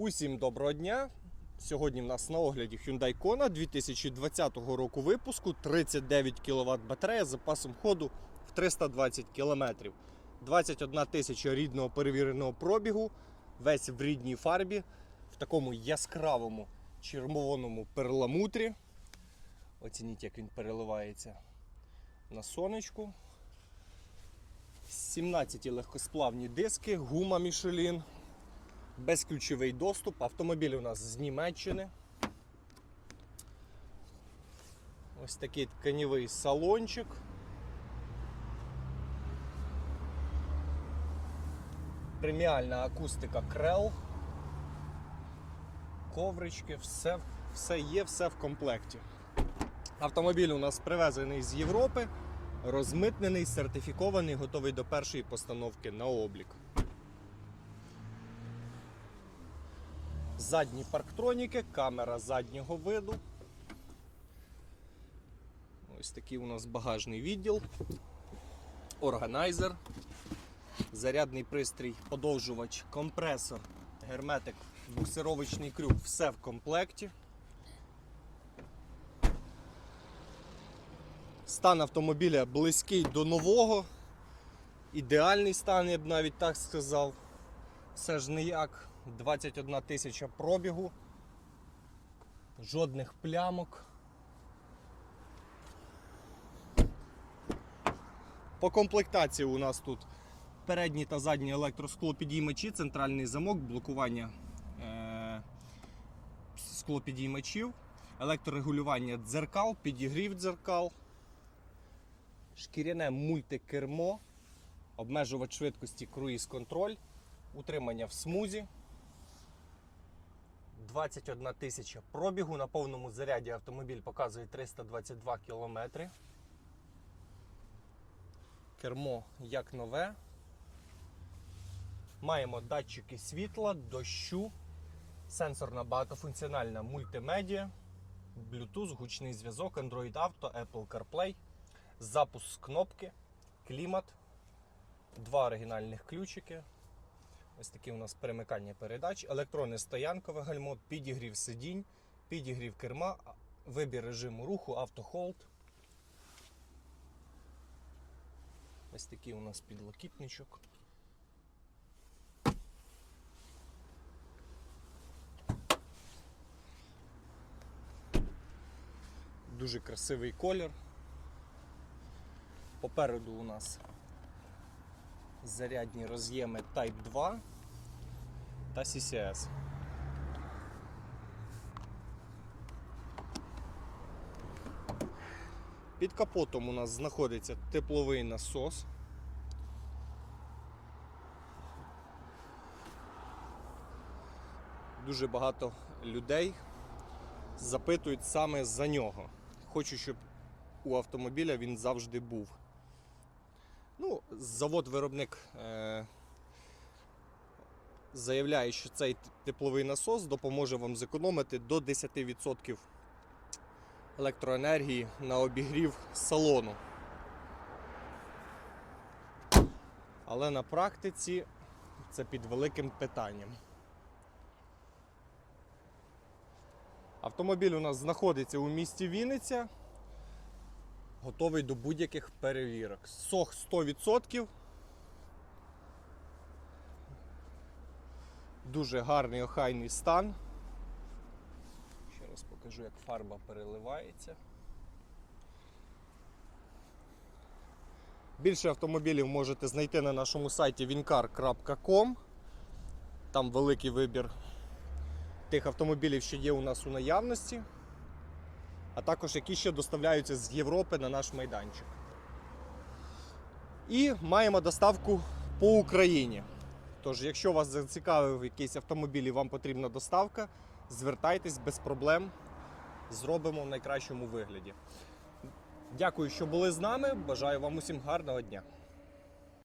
Усім доброго дня! Сьогодні в нас на огляді Hyundai Kona 2020 року випуску 39 кВт батарея з запасом ходу в 320 км. 21 тисяча рідного перевіреного пробігу, весь в рідній фарбі, в такому яскравому червоному перламутрі. Оцініть, як він переливається на сонечку. 17 легкосплавні диски, гума Michelin, безключовий доступ. Автомобіль у нас з Німеччини. Ось такий тканівий салончик. Преміальна акустика Крел. Коврички, все, все є, все в комплекті. Автомобіль у нас привезений з Європи, розмитнений, сертифікований, готовий до першої постановки на облік. Задні парктроніки, камера заднього виду. Ось такий у нас багажний відділ, органайзер, зарядний пристрій, подовжувач, компресор, герметик, буксировочний крюк, все в комплекті. Стан автомобіля близький до нового. Ідеальний стан, я б навіть так сказав. Все ж ніяк. 21 тисяча пробігу. Жодних плямок. По комплектації у нас тут передні та задні електросклопідіймачі, центральний замок, блокування е- склопідіймачів, електрорегулювання дзеркал, підігрів дзеркал шкіряне мультикермо, обмежувач швидкості круїз контроль, утримання в смузі. 21 тисяча пробігу. На повному заряді автомобіль показує 322 км. Кермо як нове. Маємо датчики світла, дощу, сенсорна багатофункціональна мультимедіа, Bluetooth, гучний зв'язок, Android Auto, Apple CarPlay запуск кнопки, клімат, два оригінальних ключики. Ось такі у нас перемикання передач, електронне стоянкове гальмо, підігрів сидінь, підігрів керма, вибір режиму руху, автохолд. Ось такий у нас підлокітничок. Дуже красивий колір. Попереду у нас зарядні роз'єми Type 2 та CCS. Під капотом у нас знаходиться тепловий насос. Дуже багато людей запитують саме за нього. Хочу, щоб у автомобіля він завжди був. Ну, завод-виробник е- заявляє, що цей тепловий насос допоможе вам зекономити до 10% електроенергії на обігрів салону. Але на практиці це під великим питанням. Автомобіль у нас знаходиться у місті Вінниця готовий до будь-яких перевірок. Сох 100%. Дуже гарний охайний стан. Ще раз покажу, як фарба переливається. Більше автомобілів можете знайти на нашому сайті wincar.com. Там великий вибір тих автомобілів, що є у нас у наявності а також які ще доставляються з Європи на наш майданчик. І маємо доставку по Україні. Тож, якщо вас зацікавив якийсь автомобіль і вам потрібна доставка, звертайтесь без проблем, зробимо в найкращому вигляді. Дякую, що були з нами. Бажаю вам усім гарного дня.